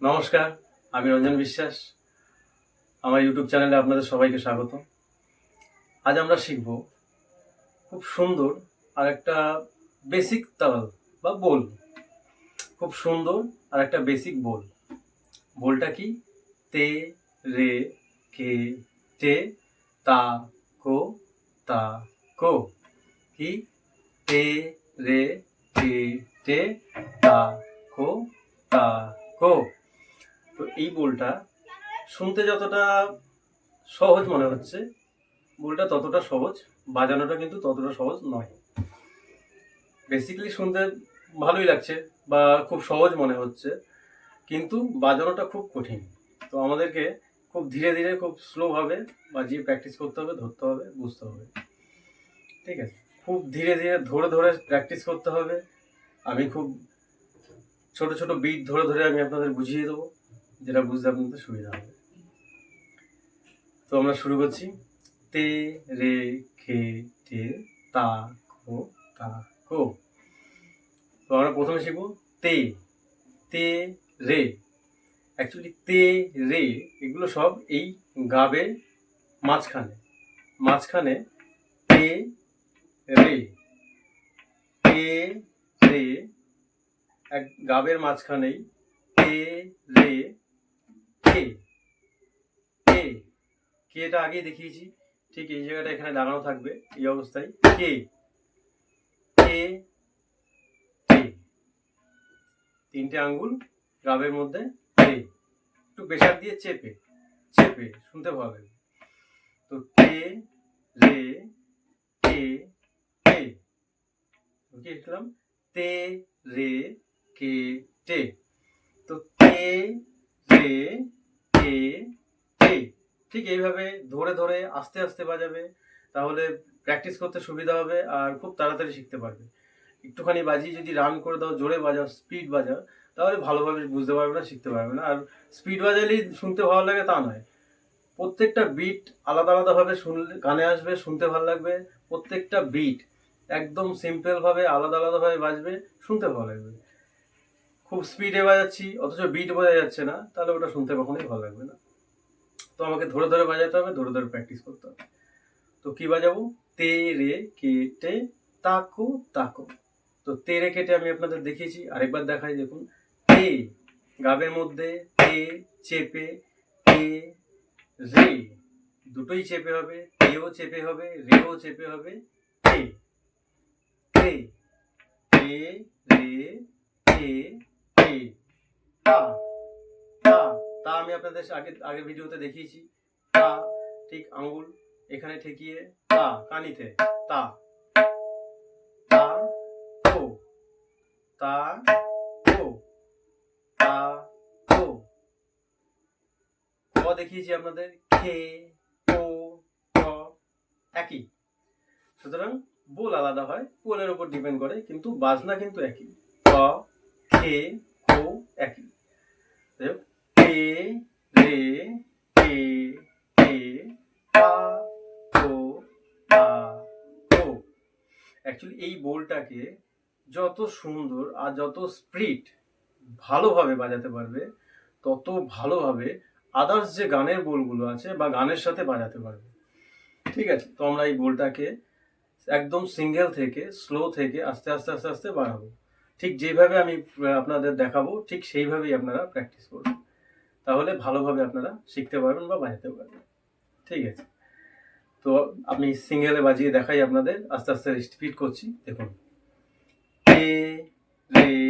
নমস্কার, আমি রঞ্জন বিশ্বাস। আমার ইউটিউব চ্যানেলে আপনাদের সবাইকে স্বাগত আজ আমরা শিখব খুব সুন্দর আর একটা বেসিক তাল বা বোল। খুব সুন্দর আর একটা বেসিক বোল। বোলটা কি? তে, রে, কে, টে, তা, কো তা, কো। কি? তে, রে, কে, টে, তা, কো তা, কো। তো এই বোলটা শুনতে যতটা সহজ মনে হচ্ছে, বোলটা ততটা সহজ, বাজানোটা কিন্তু ততটা সহজ নয়। বেসিক্যালি শুনতে ভালোই লাগছে বা খুব সহজ মনে হচ্ছে, কিন্তু বাজানোটা খুব কঠিন। তো আমাদেরকে খুব ধীরে ধীরে, খুব স্লোভাবে বাজিয়ে প্র্যাকটিস করতে হবে, ধরতে হবে, বুঝতে হবে। ঠিক আছে? খুব ধীরে ধীরে, ধরে ধরে প্র্যাকটিস করতে হবে। আমি খুব ছোট ছোট বিট ধরে ধরে আমি আপনাদের বুঝিয়ে দেবো। যেটা বুঝতে আপনাদের সুবিধা হবে। তো আমরা শুরু করছি। তে, রে, খে, টে, তা খো তা, কো। তো আমরা প্রথমে শিখব তে। তে, রে। অ্যাকচুয়ালি তে, রে এগুলো সব এই গাবের মাঝখানে। মাঝখানে তে, রে। তে, রে, এক গাবের মাঝখানেই তে, রে কে? কে? কেটা আগে দেখিয়েছি। ঠিক এই জায়গাটা এখানে লাগানো থাকবে, এই অবস্থায়। কে? কে? কে? তিনটে আঙ্গুল গাবের মধ্যে কে? একটু প্রেশার দিয়ে চেপে চেপে, শুনতে পাবেন। তো কে রে কে কে? ওকে লিখলাম, তে, রে, কে টে তো কে রে কে টে ঠিক এইভাবে ধরে ধরে আস্তে আস্তে বাজাবে, তাহলে প্র্যাকটিস করতে সুবিধা হবে আর খুব তাড়াতাড়ি শিখতে পারবে। একটুখানি বাজিয়ে যদি রান করে দাও, জোরে বাজাও স্পিড বাজাও, তাহলে ভালোভাবে বুঝতে পারবে না, শিখতে পারবে না। আর স্পিড বাজালেই শুনতে ভালো লাগে তা নয়। প্রত্যেকটা বিট আলাদা আলাদাভাবে শুনলে, কানে আসবে, শুনতে ভালো লাগবে। প্রত্যেকটা বিট একদম সিম্পলভাবে আলাদা আলাদাভাবে বাজবে, শুনতে ভালো লাগবে। খুব স্পিডে বাজাচ্ছি, অথচ বিট বোঝা যাচ্ছে না, তাহলে ওটা শুনতে কখনোই ভালো লাগবে না। তো আমাকে ধরে ধরে বাজাতে হবে, ধরে ধরে প্র্যাকটিস করতে হবে। তো কি বাজাবো? তে রে কেটে তাকো তাকো। তো তে রে কেটে আমি আপনাদের দেখিয়েছি, আরেকবার দেখাই, দেখুন। তে গাবের মধ্যে তে চেপে তে রে? দুটোই চেপে হবে, তেও চেপে হবে, রেও চেপে হবে তে তে তে রে? তে তে আমি আপনাদের আগে আগের ভিডিওতে দেখিয়েছি। তা, ঠিক আঙ্গুল এখানে ঠেকিয়ে, তা, কানিতে, তা তা ও তা ও তা ও ক দেখিয়েছি আপনাদের? খে ও ক, একই। সুতরাং বোল আলাদা হয় বোলের উপর ডিপেন্ড করে, কিন্তু বাজনা কিন্তু একই। ক, খে একই। যাই রে তে তে তা কো তা কো অ্যাকচুয়ালি এই বোলটাকে যত সুন্দর আর যত স্প্রিট ভালোভাবে বাজাতে পারবে, তত ভালোভাবে আদার্স যে গানের বোলগুলো আছে বা গানের সাথে বাজাতে পারবে। ঠিক আছে, তো আমরা এই বোলটাকে একদম সিঙ্গেল থেকে স্লো থেকে আস্তে আস্তে আস্তে আস্তে বাড়াবো। ঠিক যেভাবে আমি আপনাদের দেখাবো, ঠিক সেইভাবেই আপনারা প্র্যাকটিস করবেন। তাহলে ভালোভাবে আপনারা শিখতে পারবেন বা বাজাতে পারবেন। ঠিক আছে? তো আমি সিঙ্গেলে বাজিয়ে দেখাই আপনাদের। আস্তে আস্তে স্পিড করছি। দেখুন। রে রে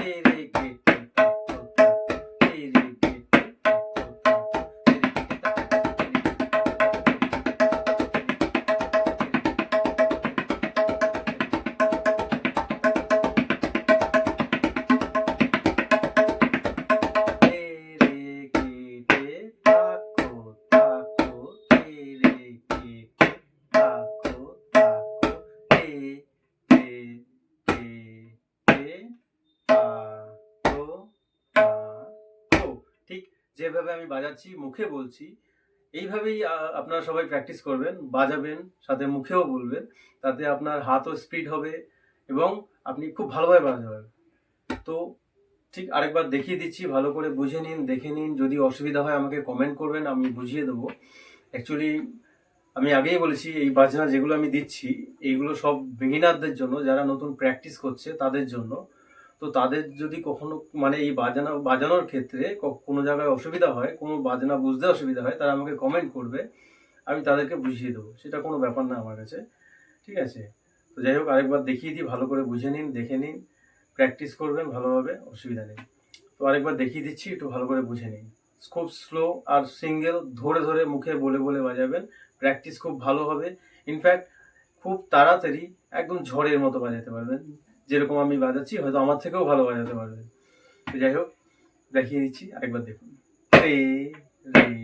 レイレイクイ。আমি বাজাচ্ছি, মুখে বলছি। এইভাবেই আপনারা সবাই প্র্যাকটিস করবেন, বাজাবেন, সাথে মুখেও বলবেন, তাতে আপনার হাতও স্পিড হবে এবং আপনি খুব ভালোভাবে বাজাতে পারবেন তো ঠিক আরেকবার দেখিয়ে দিচ্ছি, ভালো করে বুঝে নিন, দেখে নিন, যদি অসুবিধা হয় আমাকে কমেন্ট করবেন, আমি বুঝিয়ে দেবো। অ্যাকচুয়ালি আমি আগেই বলেছি, এই বাজনা যেগুলো আমি দিচ্ছি, এইগুলো সব বিগিনারদের জন্য, যারা নতুন প্র্যাকটিস করছে, তাদের জন্য। তো তাদের যদি কখনো মানে এই বাজানা, বাজানোর ক্ষেত্রে কোনো জায়গায় অসুবিধা হয়, কোনো বাজনা বুঝতে অসুবিধা হয়, তারা আমাকে কমেন্ট করবে, আমি তাদেরকে বুঝিয়ে দেবো। সেটা কোনো ব্যাপার না আমার কাছে, ঠিক আছে? তো যাই হোক, আরেকবার দেখিয়ে দিই, ভালো করে বুঝে নিন, দেখে নিন প্র্যাকটিস করবেন ভালোভাবে, অসুবিধা নেই। তো আরেকবার দেখিয়ে দিচ্ছি, একটু ভালো করে বুঝে নিন। খুব স্লো আর সিঙ্গেল ধরে ধরে মুখে বলে বলে বাজাবেন প্র্যাকটিস খুব ভালো হবে। ইনফ্যাক্ট খুব তাড়াতাড়ি একদম ঝড়ের মতো বাজাতে পারবেন। যেরকম আমি বাজাচ্ছি, হয়তো আমার থেকেও ভালো বাজাতে পারবে। তো যাই হোক, দেখিয়ে দিচ্ছি, আরেকবার দেখুন। রে রে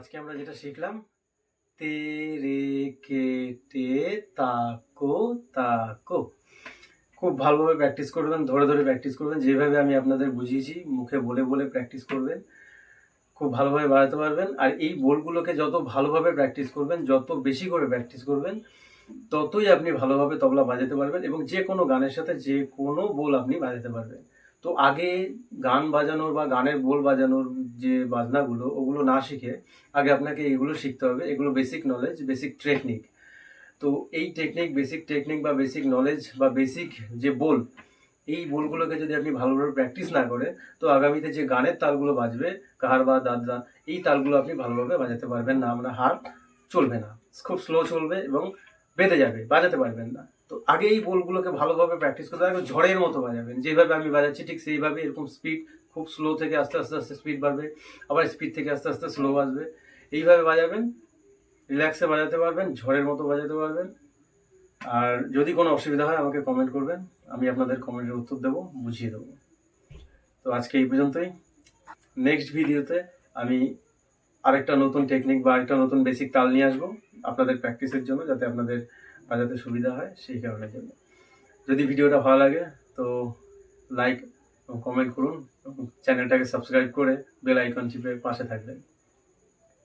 আজকে আমরা যেটা শিখলাম, তে, রে, কে টে তাকো তাকো খুব ভালোভাবে প্র্যাকটিস করবেন, ধরে ধরে প্র্যাকটিস করবেন, যেভাবে আমি আপনাদের বুঝিয়েছি, মুখে বলে বলে প্র্যাকটিস করবেন, খুব ভালোভাবে বাড়াতে পারবেন। আর এই বোলগুলোকে যত ভালোভাবে প্র্যাকটিস করবেন, যত বেশি করে প্র্যাকটিস করবেন, ততই আপনি ভালোভাবে তবলা বাজাতে পারবেন এবং যে কোনো গানের সাথে যে কোনো বোল আপনি বাজাতে পারবেন। তো আগে গান বাজানোর বা গানের বোল বাজানোর যে বাজনাগুলো, ওগুলো না শিখে আগে আপনাকে এগুলো শিখতে হবে। এগুলো বেসিক নলেজ বেসিক টেকনিক তো এই টেকনিক বেসিক টেকনিক বা বেসিক নলেজ বা বেসিক যে বোল এই বোলগুলোকে যদি আপনি ভালোভাবে প্র্যাকটিস না করে, তো আগামীতে যে গানের তালগুলো বাজবে কাহার বা দাদরা এই তালগুলো আপনি ভালোভাবে বাজাতে পারবেন না। আমরা হার চলবে না। খুব স্লো চলবে এবং বেঁধে যাবে, বাজাতে পারবেন না। তো আগে এই বোলগুলোকে ভালোভাবে প্র্যাকটিস করতে হবে ঝড়ের মতো বাজাবেন। যেভাবে আমি বাজাচ্ছি, ঠিক সেইভাবে এরকম স্পিড খুব স্লো থেকে আস্তে আস্তে আস্তে স্পিড বাড়বে, আবার স্পিড থেকে আস্তে আস্তে স্লো আসবে এইভাবে বাজাবেন রিল্যাক্সে বাজাতে পারবেন, ঝড়ের মতো বাজাতে পারবেন। আর যদি কোনো অসুবিধা হয়, আমাকে কমেন্ট করবেন, আমি আপনাদের কমেন্টের উত্তর দেবো, বুঝিয়ে দেবো। তো আজকে এই পর্যন্তই। নেক্সট ভিডিওতে আমি আরেকটা নতুন টেকনিক বা আরেকটা নতুন বেসিক তাল নিয়ে আসব, আপনাদের প্র্যাকটিসের জন্য, যাতে আপনাদের বাজাতে সুবিধা হয়, সেই কারণের জন্য। যদি ভিডিওটা ভালো লাগে, তো লাইক এবং কমেন্ট করুন এবং চ্যানেলটাকে সাবস্ক্রাইব করে বেল আইকন চিপে পাশে থাকবেন।